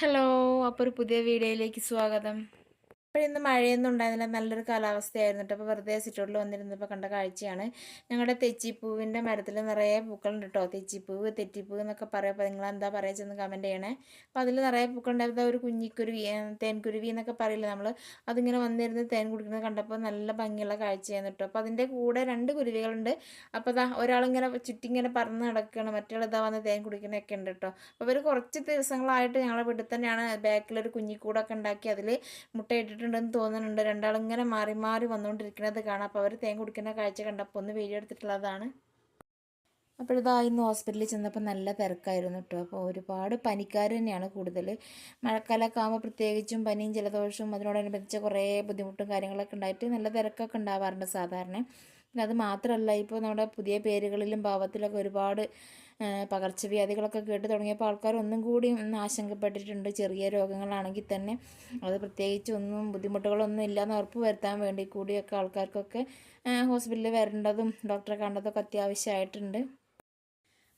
Hello അപ്പോൾ ഒരു പുതിയ വീഡിയോയിലേക്ക് സ്വാഗതം. അപ്പോൾ ഇന്ന് മഴയൊന്നും ഉണ്ടായിരുന്നില്ല. നല്ലൊരു കാലാവസ്ഥയായിരുന്നു കേട്ടോ അപ്പോൾ വെറുതെ സിറ്റോട്ടിൽ വന്നിരുന്നപ്പോൾ കണ്ട കാഴ്ചയാണ്. ഞങ്ങളുടെ തെച്ചിപ്പൂവിന്റെ മരത്തിൽ നിറയെ പൂക്കളുണ്ട് കേട്ടോ തെച്ചിപ്പൂവ് തെറ്റിപ്പൂവ് എന്നൊക്കെ പറയുമ്പോൾ നിങ്ങൾ എന്താ പറയുക ചെന്ന് കമന്റ് ചെയ്യണേ. അപ്പോൾ അതിൽ നിറയെ പൂക്കളുണ്ടായിരുന്ന. ഒരു കുഞ്ഞിക്കുരുവി തേൻകുരുവി എന്നൊക്കെ പറയില്ല നമ്മൾ അതിങ്ങനെ വന്നിരുന്ന് തേൻ കുടിക്കുന്നത് കണ്ടപ്പോൾ നല്ല ഭംഗിയുള്ള കാഴ്ചയായിരുന്നു കേട്ടോ അപ്പോൾ അതിന്റെ കൂടെ രണ്ട് കുരുവികളുണ്ട്. അപ്പോൾ അതാ ഒരാളിങ്ങനെ ചുറ്റിങ്ങനെ പറന്ന് നടക്കുകയാണ് മറ്റേ ഇതാ വന്ന് തേൻ കുടിക്കണൊക്കെ ഉണ്ട് കേട്ടോ അപ്പോൾ ഇവർ കുറച്ച് ദിവസങ്ങളായിട്ട് ഞങ്ങളുടെ വീട്ടിൽ തന്നെയാണ്. ബാക്കിലൊരു കുഞ്ഞിക്കൂടൊക്കെ ഉണ്ടാക്കി അതിൽ മുട്ടയിട്ടിട്ടുണ്ട്. ഉണ്ടെന്ന് തോന്നുന്നുണ്ട്. രണ്ടാളും ഇങ്ങനെ മാറി മാറി വന്നുകൊണ്ടിരിക്കുന്നത് കാണാം. അപ്പോൾ അവർ തേൻ കുടിക്കുന്ന കാഴ്ച കണ്ടപ്പോൾ ഒന്ന് വീഡിയോ എടുത്തിട്ടുള്ളതാണ്. അപ്പോഴിതാ ഇന്ന് ഹോസ്പിറ്റലിൽ ചെന്നപ്പോൾ നല്ല തിരക്കായിരുന്നു കേട്ടോ അപ്പോൾ ഒരുപാട് പനിക്കാർ തന്നെയാണ് കൂടുതൽ മഴക്കാലമൊക്കെ ആകുമ്പോൾ പ്രത്യേകിച്ചും പനിയും ജലദോഷവും അതിനോടനുബന്ധിച്ച കുറേ ബുദ്ധിമുട്ടും കാര്യങ്ങളൊക്കെ ഉണ്ടായിട്ട് നല്ല തിരക്കൊക്കെ ഉണ്ടാവാറുണ്ട് സാധാരണ. പിന്നെ അത് മാത്രമല്ല ഇപ്പോൾ നമ്മുടെ പുതിയ പേരുകളിലും ഭാവത്തിലൊക്കെ ഒരുപാട് പകർച്ചവ്യാധികളൊക്കെ കേട്ട് തുടങ്ങിയപ്പോൾ ആൾക്കാർ ഒന്നും കൂടി ഒന്ന് ആശങ്കപ്പെട്ടിട്ടുണ്ട്. ചെറിയ രോഗങ്ങളാണെങ്കിൽ തന്നെ അത് പ്രത്യേകിച്ച് ഒന്നും ബുദ്ധിമുട്ടുകളൊന്നും ഇല്ലയെന്ന് ഉറപ്പ് വരുത്താൻ വേണ്ടി കൂടിയൊക്കെ ആൾക്കാർക്കൊക്കെ ഹോസ്പിറ്റലിൽ വരേണ്ടതും ഡോക്ടറെ കണ്ടതൊക്കെ അത്യാവശ്യമായിട്ടുണ്ട്.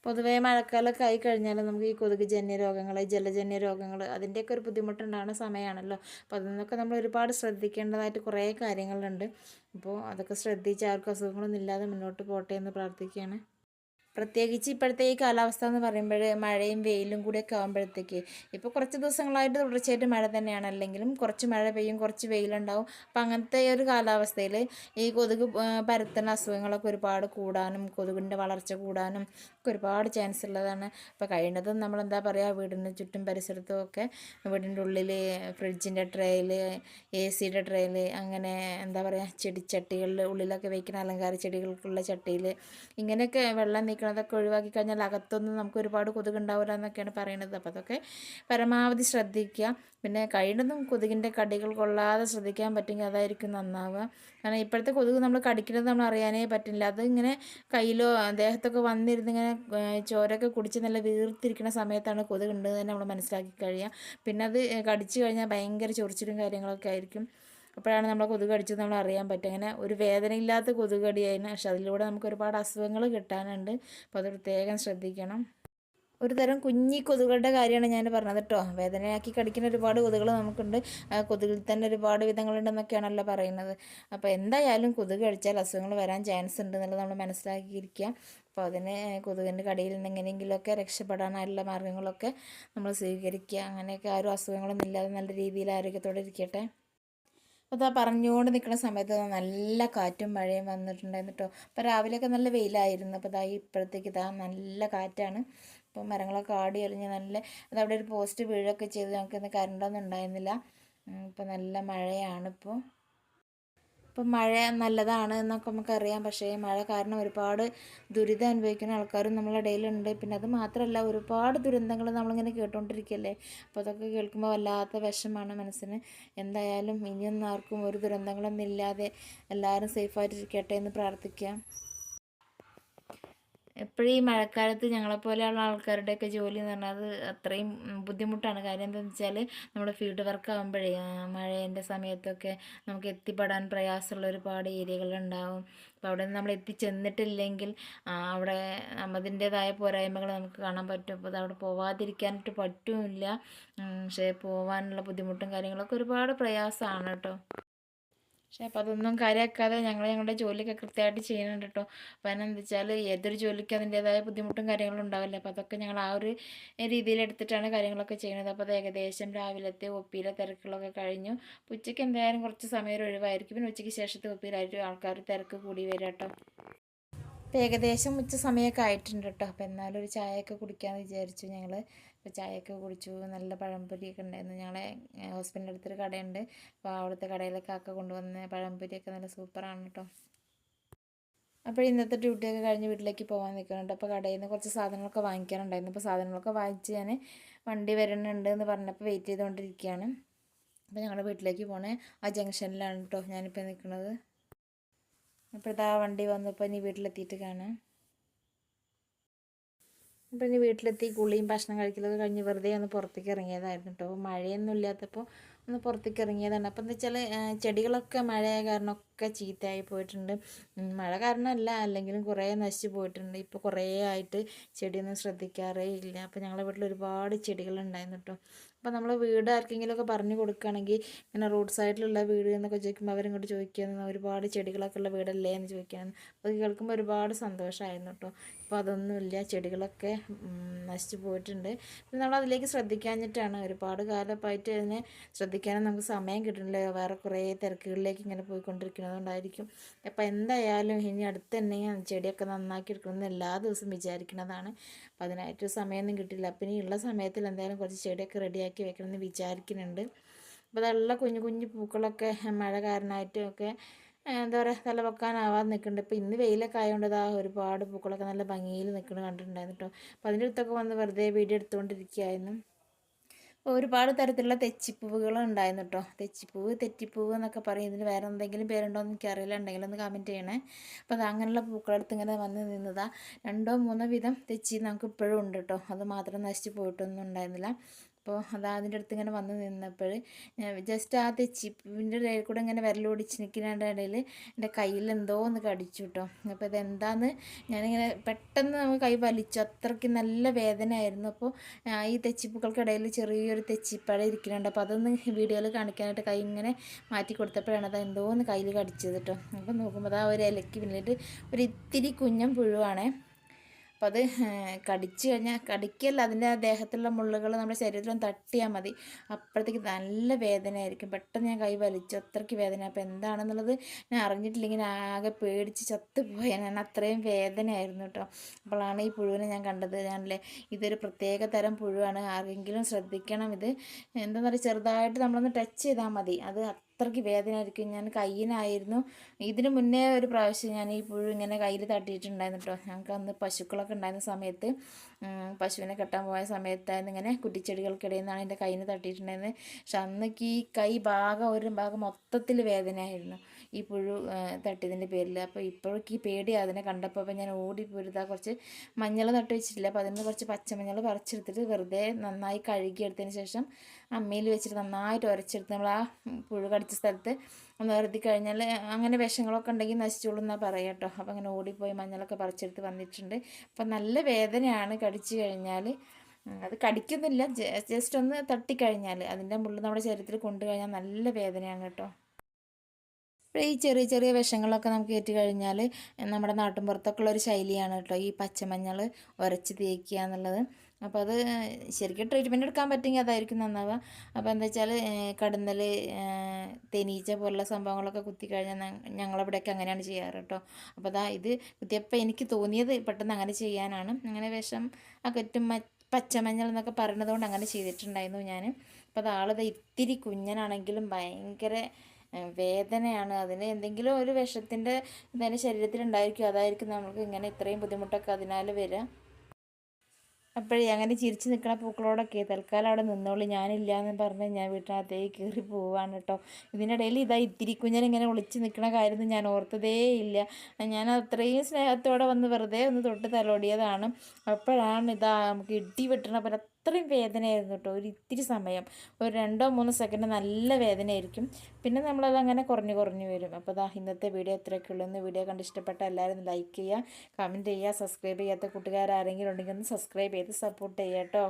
പൊതുവേ മഴക്കാലമൊക്കെ ആയി കഴിഞ്ഞാൽ നമുക്ക് ഈ കൊതുക് ജന്യ രോഗങ്ങൾ ജലജന്യ രോഗങ്ങൾ അതിന്റെയൊക്കെ ഒരു ബുദ്ധിമുട്ടുണ്ടാകുന്ന സമയമാണല്ലോ. അപ്പോൾ അതിൽ നമ്മൾ ഒരുപാട് ശ്രദ്ധിക്കേണ്ടതായിട്ട് കുറേ കാര്യങ്ങളുണ്ട്. അപ്പോൾ അതൊക്കെ ശ്രദ്ധിച്ച് ആർക്കും അസുഖങ്ങളൊന്നും ഇല്ലാതെ മുന്നോട്ട് പോട്ടെ എന്ന് പ്രാർത്ഥിക്കുകയാണ്. പ്രത്യേകിച്ച് ഇപ്പോഴത്തെ ഈ കാലാവസ്ഥ എന്ന് പറയുമ്പോൾ മഴയും വെയിലും കൂടിയൊക്കെ ആകുമ്പോഴത്തേക്ക് ഇപ്പോൾ കുറച്ച് ദിവസങ്ങളായിട്ട് തുടർച്ചയായിട്ട് മഴ തന്നെയാണ്. അല്ലെങ്കിലും കുറച്ച് മഴ പെയ്യും കുറച്ച് വെയിലുണ്ടാവും. അപ്പം അങ്ങനത്തെ ഒരു കാലാവസ്ഥയിൽ ഈ കൊതുക് പരത്തുന്ന അസുഖങ്ങളൊക്കെ ഒരുപാട് കൂടാനും കൊതുകിന്റെ വളർച്ച കൂടാനും ഒക്കെ ഒരുപാട് ചാൻസ് ഉള്ളതാണ്. അപ്പോൾ കഴിയുന്നതും നമ്മൾ എന്താ പറയുക വീടിന് ചുറ്റും പരിസരത്തും ഒക്കെ വീടിന്റെ ഉള്ളിൽ ഫ്രിഡ്ജിന്റെ ട്രേയിൽ എ സിയുടെ ട്രേയിൽ അങ്ങനെ എന്താ പറയുക ചെടിച്ചട്ടികളിൽ ഉള്ളിലൊക്കെ വയ്ക്കുന്ന അലങ്കാര ചെടികൾക്കുള്ള ചട്ടിയിൽ ഇങ്ങനെയൊക്കെ വെള്ളം നിൽക്കുന്നതൊക്കെ ഒഴിവാക്കി കഴിഞ്ഞാൽ അകത്തൊന്നും നമുക്ക് ഒരുപാട് കൊതുകുണ്ടാവില്ല എന്നൊക്കെയാണ് പറയുന്നത്. അപ്പോൾ അതൊക്കെ പരമാവധി ശ്രദ്ധിക്കുക. പിന്നെ കഴിയുന്നതും കൊതുകിന്റെ കടികൾ കൊള്ളാതെ ശ്രദ്ധിക്കാൻ പറ്റുമെങ്കിൽ അതായിരിക്കും നന്നാവുക. കാരണം ഇപ്പോഴത്തെ കൊതുക് നമ്മൾ കടിക്കുന്നത് നമ്മൾ അറിയാനേ പറ്റില്ല. അത് ഇങ്ങനെ കയ്യിലോ ദേഹത്തൊക്കെ വന്നിരുന്നിങ്ങനെ ചോരൊക്കെ കുടിച്ച് നല്ല വീർത്തിരിക്കുന്ന സമയത്താണ് കൊതുക് ഉണ്ടെന്ന് തന്നെ നമ്മൾ മനസ്സിലാക്കി കഴിയുക. പിന്നെ അത് കടിച്ചു കഴിഞ്ഞാൽ ഭയങ്കര ചൊറിച്ചിലും കാര്യങ്ങളൊക്കെ ആയിരിക്കും. അപ്പോഴാണ് നമ്മൾ കൊതുക് കടിച്ചത് നമ്മൾ അറിയാൻ പറ്റും അങ്ങനെ ഒരു വേദനയില്ലാത്ത കൊതുക് കടിയായിരുന്നു പക്ഷെ അതിലൂടെ നമുക്ക് ഒരുപാട് അസുഖങ്ങൾ കിട്ടാനുണ്ട്. അപ്പോൾ അത് പ്രത്യേകം ശ്രദ്ധിക്കണം. ഒരു തരം കുഞ്ഞി കൊതുകുകളുടെ കാര്യമാണ് ഞാൻ പറഞ്ഞത് കേട്ടോ. വേദനയാക്കി കടിക്കുന്ന ഒരുപാട് കൊതുകുകൾ നമുക്കുണ്ട്. കൊതുകിൽ തന്നെ ഒരുപാട് വിധങ്ങളുണ്ടെന്നൊക്കെയാണല്ലോ പറയുന്നത്. അപ്പോൾ എന്തായാലും കൊതുക് കഴിച്ചാൽ അസുഖങ്ങൾ വരാൻ ചാൻസ് ഉണ്ട് എന്നുള്ളത് നമ്മൾ മനസ്സിലാക്കിയിരിക്കുക. അപ്പോൾ അതിന് കൊതുകിന്റെ കടിയിൽ നിന്ന് എങ്ങനെയെങ്കിലുമൊക്കെ രക്ഷപ്പെടാനായിട്ടുള്ള മാർഗങ്ങളൊക്കെ നമ്മൾ സ്വീകരിക്കുക. അങ്ങനെയൊക്കെ ആരും അസുഖങ്ങളൊന്നും ഇല്ലാതെ നല്ല രീതിയിൽ ആരോഗ്യത്തോടെ ഇരിക്കട്ടെ. അപ്പോൾ അതാ പറഞ്ഞുകൊണ്ട് നിൽക്കുന്ന സമയത്ത് നല്ല കാറ്റും മഴയും വന്നിട്ടുണ്ടായിരുന്നു കേട്ടോ അപ്പോൾ രാവിലെയൊക്കെ നല്ല വെയിലായിരുന്നു. അപ്പോൾ ഇതാ ഇപ്പോഴത്തേക്ക് ഇതാ നല്ല കാറ്റാണ്. അപ്പോൾ മരങ്ങളൊക്കെ ആടി എറിഞ്ഞ് നല്ല അതവിടെ ഒരു പോസ്റ്റ് വീഴൊക്കെ ചെയ്ത് ഞങ്ങൾക്ക് കറണ്ടൊന്നും ഉണ്ടായിരുന്നില്ല. ഇപ്പോൾ നല്ല മഴയാണ് ഇപ്പോൾ ഇപ്പം മഴ നല്ലതാണ് എന്നൊക്കെ നമുക്കറിയാം. പക്ഷേ മഴ കാരണം ഒരുപാട് ദുരിതം അനുഭവിക്കുന്ന ആൾക്കാരും നമ്മളുടെ ഇടയിലുണ്ട്. പിന്നെ അത് മാത്രമല്ല ഒരുപാട് ദുരന്തങ്ങൾ നമ്മളിങ്ങനെ കേട്ടുകൊണ്ടിരിക്കുകയല്ലേ അപ്പോൾ അതൊക്കെ കേൾക്കുമ്പോൾ വല്ലാത്ത വിഷമാണ് മനസ്സിന്. എന്തായാലും ഇനിയൊന്നും ആർക്കും ഒരു ദുരന്തങ്ങളൊന്നും ഇല്ലാതെ എല്ലാവരും സേഫായിട്ടിരിക്കട്ടെ എന്ന് പ്രാർത്ഥിക്കാം. എപ്പോഴും ഈ മഴക്കാലത്ത് ഞങ്ങളെപ്പോലെയുള്ള ആൾക്കാരുടെയൊക്കെ ജോലി എന്ന് പറഞ്ഞാൽ അത് അത്രയും ബുദ്ധിമുട്ടാണ്. കാര്യം എന്താണെന്ന് വെച്ചാൽ നമ്മൾ ഫീൽഡ് വർക്ക് ആകുമ്പോഴേ മഴേന്റെ സമയത്തൊക്കെ നമുക്ക് എത്തിപ്പെടാൻ പ്രയാസമുള്ള ഒരുപാട് ഏരിയകളുണ്ടാവും. അപ്പോൾ അവിടെ നിന്ന് നമ്മൾ എത്തിച്ചെന്നിട്ടില്ലെങ്കിൽ അവിടെ അതിന്റേതായ പോരായ്മകൾ നമുക്ക് കാണാൻ പറ്റും. അപ്പോൾ അവിടെ പോവാതിരിക്കാനായിട്ട് പറ്റുമില്ല പക്ഷേ പോവാനുള്ള ബുദ്ധിമുട്ടും കാര്യങ്ങളൊക്കെ ഒരുപാട് പ്രയാസമാണ് കേട്ടോ. പക്ഷേ അപ്പോൾ അതൊന്നും കാര്യമാക്കാതെ ഞങ്ങൾ ഞങ്ങളുടെ ജോലിയൊക്കെ കൃത്യമായിട്ട് ചെയ്യുന്നുണ്ട് കേട്ടോ കാരണം എന്താ വെച്ചാൽ ഏതൊരു ജോലിക്കും അതിന്റേതായ ബുദ്ധിമുട്ടും കാര്യങ്ങളും ഉണ്ടാവില്ല? അപ്പോൾ അതൊക്കെ ഞങ്ങൾ ആ ഒരു രീതിയിൽ എടുത്തിട്ടാണ് കാര്യങ്ങളൊക്കെ ചെയ്യുന്നത്. അപ്പോൾ അത് ഏകദേശം രാവിലത്തെ ഒപ്പിയിലെ തിരക്കുകളൊക്കെ കഴിഞ്ഞു. ഉച്ചയ്ക്ക് എന്തായാലും കുറച്ച് സമയം ഒഴിവായിരിക്കും. പിന്നെ ഉച്ചയ്ക്ക് ശേഷത്തെ ഒപ്പിയിലായിരിക്കും ആൾക്കാർ തിരക്ക് കൂടി വരിക കേട്ടോ അപ്പോൾ ഏകദേശം ഉച്ച സമയമൊക്കെ ആയിട്ടുണ്ട് കേട്ടോ അപ്പോൾ എന്നാലും ഒരു ചായയൊക്കെ കുടിക്കാമെന്ന് വിചാരിച്ചു ഞങ്ങൾ അപ്പോൾ ചായയൊക്കെ കുടിച്ചു നല്ല പഴംപൊരിയൊക്കെ ഉണ്ടായിരുന്നു. ഞങ്ങളെ ഹോസ്പിറ്റലിന്റെ അടുത്തൊരു കടയുണ്ട്. അപ്പോൾ അവിടുത്തെ കടയിലൊക്കെ ആക്ക കൊണ്ടുവന്ന പഴംപൊരിയൊക്കെ നല്ല സൂപ്പറാണ് കേട്ടോ. അപ്പോൾ ഇന്നത്തെ ഡ്യൂട്ടിയൊക്കെ കഴിഞ്ഞ് വീട്ടിലേക്ക് പോകാൻ നിൽക്കുന്നുണ്ട് അപ്പോൾ കടയിൽ നിന്ന് കുറച്ച് സാധനങ്ങളൊക്കെ വാങ്ങിക്കാനുണ്ടായിരുന്നു. അപ്പോൾ സാധനങ്ങളൊക്കെ വാങ്ങിച്ച് ഞാൻ വണ്ടി വരുന്നുണ്ട് എന്ന് പറഞ്ഞപ്പോൾ വെയിറ്റ് ചെയ്തുകൊണ്ടിരിക്കുകയാണ്. അപ്പോൾ ഞങ്ങളുടെ വീട്ടിലേക്ക് പോണേ. ആ ജംഗ്ഷനിലാണ് കേട്ടോ ഞാനിപ്പോൾ നിൽക്കുന്നത്. അപ്പോഴത്തെ ആ വണ്ടി വന്നപ്പോൾ ഇനി വീട്ടിലെത്തിയിട്ട് കാണാം. അപ്പോൾ ഇനി വീട്ടിലെത്തി കുളിയും ഭക്ഷണം കഴിക്കലൊക്കെ കഴിഞ്ഞ് വെറുതെ ഒന്ന് പുറത്തേക്ക് ഇറങ്ങിയതായിരുന്നു കേട്ടോ മഴയൊന്നും ഇല്ലാത്തപ്പോൾ ഒന്ന് പുറത്തേക്ക് ഇറങ്ങിയതാണ്. അപ്പം എന്താ വെച്ചാൽ ചെടികളൊക്കെ മഴ കാരണം ഒക്കെ ചീത്തയായി പോയിട്ടുണ്ട്. മഴ കാരണമല്ല അല്ലെങ്കിലും കുറേ നശിച്ചു പോയിട്ടുണ്ട്. ഇപ്പോൾ കുറേ ആയിട്ട് ചെടിയൊന്നും ശ്രദ്ധിക്കാറേ ഇല്ല. അപ്പോൾ ഞങ്ങളുടെ വീട്ടിൽ ഒരുപാട് ചെടികളുണ്ടായിരുന്നു കേട്ടോ അപ്പോൾ നമ്മൾ വീട് ആർക്കെങ്കിലുമൊക്കെ പറഞ്ഞു കൊടുക്കുകയാണെങ്കിൽ ഇങ്ങനെ റോഡ് സൈഡിലുള്ള വീട് എന്നൊക്കെ ചോദിക്കുമ്പോൾ അവരിങ്ങോട്ട് ചോദിക്കുക ഒരുപാട് ചെടികളൊക്കെ ഉള്ള വീടല്ലേ? എന്ന് ചോദിക്കുകയാണ്. അപ്പോൾ കേൾക്കുമ്പോൾ ഒരുപാട് സന്തോഷമായിരുന്നു കേട്ടോ അപ്പോൾ അതൊന്നുമില്ല ചെടികളൊക്കെ നശിച്ചു പോയിട്ടുണ്ട്. നമ്മൾ അതിലേക്ക് ശ്രദ്ധിക്കാഞ്ഞിട്ടാണ്. ഒരുപാട് കാലമായിട്ട് അതിനെ ശ്രദ്ധിക്കാനും നമുക്ക് സമയം കിട്ടുന്നില്ല. വേറെ കുറേ തിരക്കുകളിലേക്ക് ഇങ്ങനെ പോയിക്കൊണ്ടിരിക്കുന്നതുകൊണ്ടായിരിക്കും അപ്പോൾ എന്തായാലും ഇനി അടുത്ത് തന്നെ ചെടിയൊക്കെ നന്നാക്കി എടുക്കണമെന്ന് എല്ലാ ദിവസവും വിചാരിക്കുന്നതാണ്. അപ്പോൾ അതിനായിട്ട് സമയമൊന്നും കിട്ടില്ല. അപ്പം ഉള്ള സമയത്തിൽ എന്തായാലും കുറച്ച് ചെടിയൊക്കെ റെഡിയാക്കി വെക്കണമെന്ന് വിചാരിക്കുന്നുണ്ട്. അപ്പോൾ അതുള്ള കുഞ്ഞു കുഞ്ഞു പൂക്കളൊക്കെ മഴ കാരണമായിട്ടും ഒക്കെ എന്താ പറയുക തല വെക്കാനാവാതെ നിൽക്കുന്നുണ്ട് ഇപ്പോൾ ഇന്ന് വെയിലൊക്കെ ആയതുകൊണ്ട് ഇതാ ഒരുപാട് പൂക്കളൊക്കെ നല്ല ഭംഗിയിൽ നിൽക്കുന്നത് കണ്ടിട്ടുണ്ടായിരുന്നു കേട്ടോ അപ്പോൾ അതിന്റെ അടുത്തൊക്കെ വന്ന് വെറുതെ വീഡിയോ എടുത്തുകൊണ്ടിരിക്കുകയായിരുന്നു ഒരുപാട് തരത്തിലുള്ള തെച്ചിപ്പൂവുകൾ ഉണ്ടായിരുന്നു കേട്ടോ തെച്ചിപ്പൂവ് തെറ്റിപ്പൂവ് എന്നൊക്കെ പറയും. ഇതിന് വേറെ എന്തെങ്കിലും പേരുണ്ടോ എന്ന് എനിക്കറിയില്ല. ഉണ്ടെങ്കിൽ ഒന്ന് കമന്റ് ചെയ്യണേ. അപ്പോൾ അത് അങ്ങനെയുള്ള പൂക്കളെടുത്ത് ഇങ്ങനെ വന്ന് നിന്നതാ രണ്ടോ മൂന്നോ വിധം തെച്ചി നമുക്ക് ഇപ്പോഴും ഉണ്ട് കേട്ടോ അത് മാത്രം നശിച്ച് പോയിട്ടൊന്നും ഉണ്ടായിരുന്നില്ല. അപ്പോൾ അത് അതിന്റെ അടുത്ത് ഇങ്ങനെ വന്ന് നിന്നപ്പോൾ ഞാൻ ജസ്റ്റ് ആ തെച്ചിപ്പിന്റെ ഇടയിൽ കൂടെ ഇങ്ങനെ വിരലോടിച്ച് നിൽക്കുന്നതിന്റെ ഇടയിൽ എന്റെ കയ്യിൽ എന്തോ ഒന്ന് കടിച്ചു കേട്ടോ അപ്പോൾ ഇതെന്താന്ന് ഞാനിങ്ങനെ പെട്ടെന്ന് നമുക്ക് കൈ വലിച്ചു. അത്രയ്ക്ക് നല്ല വേദനയായിരുന്നു. അപ്പോൾ ഈ തെച്ചിപ്പുകൾക്കിടയിൽ ചെറിയൊരു തെച്ചിപ്പഴ ഇരിക്കുന്നുണ്ട്. അപ്പോൾ അതൊന്ന് വീഡിയോയിൽ കാണിക്കാനായിട്ട് കൈ ഇങ്ങനെ മാറ്റി കൊടുത്തപ്പോഴാണ് അത് എന്തോ ഒന്ന് കയ്യിൽ കടിച്ചത് കേട്ടോ അപ്പോൾ നോക്കുമ്പോൾ ആ ഒരു ഇലയ്ക്ക് പിന്നിട്ട് ഒരു ഇത്തിരി കുഞ്ഞൻ പുഴുവാണേ. അപ്പോൾ അത് കടിച്ചു കഴിഞ്ഞാൽ കടിക്കല്ല അതിന്റെ ദേഹത്തുള്ള മുള്ളുകൾ നമ്മുടെ ശരീരത്തിലും തട്ടിയാൽ മതി. അപ്പോഴത്തേക്ക് നല്ല വേദനയായിരിക്കും. പെട്ടെന്ന് ഞാൻ കൈ വലിച്ചു. അത്രയ്ക്ക് വേദന. അപ്പോൾ എന്താണെന്നുള്ളത് ഞാൻ അറിഞ്ഞിട്ടില്ലെങ്കിൽ ആകെ പേടിച്ച് ചത്തുപോയ ഞാൻ അത്രയും വേദനയായിരുന്നു കേട്ടോ അപ്പോഴാണ് ഈ പുഴുവിനെ ഞാൻ കണ്ടത്. ഞാനല്ലേ ഇതൊരു പ്രത്യേക തരം പുഴുവാണ്. ആർക്കെങ്കിലും ശ്രദ്ധിക്കണം ഇത്. എന്താണെന്ന് പറയുക ചെറുതായിട്ട് നമ്മളൊന്ന് ടച്ച് ചെയ്താൽ മതി. അത് അത്രയ്ക്ക് വേദനയായിരിക്കും. ഞാൻ കയ്യിനായിരുന്നു. ഇതിന് മുന്നേ ഒരു പ്രാവശ്യം ഞാൻ ഈ പുഴു ഇങ്ങനെ കയ്യിൽ തട്ടിയിട്ടുണ്ടായിരുന്നു കേട്ടോ ഞങ്ങൾക്ക് അന്ന് പശുക്കളൊക്കെ ഉണ്ടായിരുന്ന സമയത്ത് പശുവിനെ കെട്ടാൻ പോയ സമയത്തായിരുന്നു ഇങ്ങനെ കുറ്റിച്ചെടികൾക്കിടയിൽ നിന്നാണ് എന്റെ കയ്യിൽ തട്ടിയിട്ടുണ്ടായിരുന്നത്. പക്ഷെ അന്നേക്ക് ഈ കൈ ഭാഗം ഒരു ഭാഗം മൊത്തത്തിൽ വേദനയായിരുന്നു. ഈ പുഴു തട്ടിയതിന്റെ പേരിൽ അപ്പോൾ ഇപ്പോഴേക്ക് ഈ പേടി അതിനെ കണ്ടപ്പോൾ അപ്പോൾ ഞാൻ ഓടിപ്പോരുതാ കുറച്ച് മഞ്ഞൾ നട്ട് വെച്ചിട്ടില്ല. അപ്പോൾ അതിന് കുറച്ച് പച്ചമഞ്ഞൾ പറിച്ചെടുത്തിട്ട് വെറുതെ നന്നായി കഴുകിയെടുത്തതിന് ശേഷം അമ്മയിൽ വെച്ചിട്ട് നന്നായിട്ട് ഉരച്ചെടുത്ത് നമ്മൾ ആ പുഴു കടിച്ച സ്ഥലത്ത് ഒന്ന് വെറുതെ കഴിഞ്ഞാൽ അങ്ങനെ വിഷങ്ങളൊക്കെ ഉണ്ടെങ്കിൽ നശിച്ചോളൂ എന്നാണ് പറയുക കേട്ടോ. അപ്പോൾ അങ്ങനെ ഓടിപ്പോയി മഞ്ഞളൊക്കെ പറിച്ചെടുത്ത് വന്നിട്ടുണ്ട്. അപ്പോൾ നല്ല വേദനയാണ് കടിച്ചു കഴിഞ്ഞാൽ അത് കടിക്കുന്നില്ല. ജസ്റ്റ് ഒന്ന് തട്ടിക്കഴിഞ്ഞാൽ അതിന്റെ മുള്ള് നമ്മുടെ ശരീരത്തിൽ കൊണ്ടു കഴിഞ്ഞാൽ നല്ല വേദനയാണ് കേട്ടോ. ഈ ചെറിയ ചെറിയ വിഷങ്ങളൊക്കെ നമുക്ക് ഏറ്റ് കഴിഞ്ഞാൽ നമ്മുടെ നാട്ടിൻപുറത്തൊക്കെ പുറത്തൊക്കെയുള്ള ഒരു ശൈലിയാണ് കേട്ടോ ഈ പച്ചമഞ്ഞൾ ഉരച്ച് തേക്കുക എന്നുള്ളത്. അപ്പോൾ അത് ശരിക്കും ട്രീറ്റ്മെന്റ് എടുക്കാൻ പറ്റുമെങ്കിൽ അതായിരിക്കും നന്നാവുക. അപ്പോൾ എന്താ വെച്ചാൽ കടന്നൽ തേനീച്ച പോലുള്ള സംഭവങ്ങളൊക്കെ കുത്തിക്കഴിഞ്ഞാൽ ഞങ്ങളവിടെയൊക്കെ അങ്ങനെയാണ് ചെയ്യാറ് കേട്ടോ. അപ്പോൾ അതാ ഇത് കുത്തിയപ്പോൾ എനിക്ക് തോന്നിയത് പെട്ടെന്ന് അങ്ങനെ ചെയ്യാനാണ്. അങ്ങനെ വിഷം അകറ്റും പച്ചമഞ്ഞൾ എന്നൊക്കെ പറയുന്നത് കൊണ്ട് അങ്ങനെ ചെയ്തിട്ടുണ്ടായിരുന്നു ഞാൻ അപ്പോൾ അത് ആളത് ഇത്തിരി കുഞ്ഞനാണെങ്കിലും ഭയങ്കര വേദനയാണ്. അതിന് എന്തെങ്കിലും ഒരു വിഷത്തിന്റെ ഇതിന്റെ ശരീരത്തിൽ ഉണ്ടായിരിക്കും അതായിരിക്കും നമുക്ക് ഇങ്ങനെ ഇത്രയും ബുദ്ധിമുട്ടൊക്കെ അതിനാൽ വരിക അപ്പോഴേ അങ്ങനെ ചിരിച്ച് നിൽക്കുന്ന പൂക്കളോടൊക്കെ തൽക്കാലം അവിടെ നിന്നോളി. ഞാനില്ല എന്ന് പറഞ്ഞ് ഞാൻ വീട്ടിനകത്തേക്ക് കയറി പോവാണ് കേട്ടോ. ഇതിനിടയിൽ ഇതാ ഇത്തിരി കുഞ്ഞൻ ഇങ്ങനെ ഒളിച്ച് നിൽക്കുന്ന കാര്യമൊന്നും ഞാൻ ഓർത്തതേ ഇല്ല. ഞാൻ അത്രയും സ്നേഹത്തോടെ വന്ന് വെറുതെ ഒന്ന് തൊട്ട് തലോടിയതാണ്. അപ്പോഴാണ് ഇതാ നമുക്ക് ഇടി വെട്ടണ പോലെ അത്രയും വേദനയായിരുന്നു കേട്ടോ. ഒരു ഇത്തിരി സമയം. ഒരു രണ്ടോ മൂന്നോ സെക്കൻഡ് നല്ല വേദനയായിരിക്കും. പിന്നെ നമ്മളത് അങ്ങനെ കുറഞ്ഞു കുറഞ്ഞു വരും. അപ്പോൾ അതാ ഇന്നത്തെ വീഡിയോ എത്രയൊക്കെ ഉള്ളൂ. എന്ന് വീഡിയോ കണ്ട് ഇഷ്ടപ്പെട്ട എല്ലാവരും ലൈക്ക് ചെയ്യുക കമന്റ് ചെയ്യുക സബ്സ്ക്രൈബ് ചെയ്യാത്ത കൂട്ടുകാരാരെങ്കിലും ഉണ്ടെങ്കിൽ ഒന്ന് സബ്സ്ക്രൈബ് ചെയ്ത് സപ്പോർട്ട് ചെയ്യാം കേട്ടോ.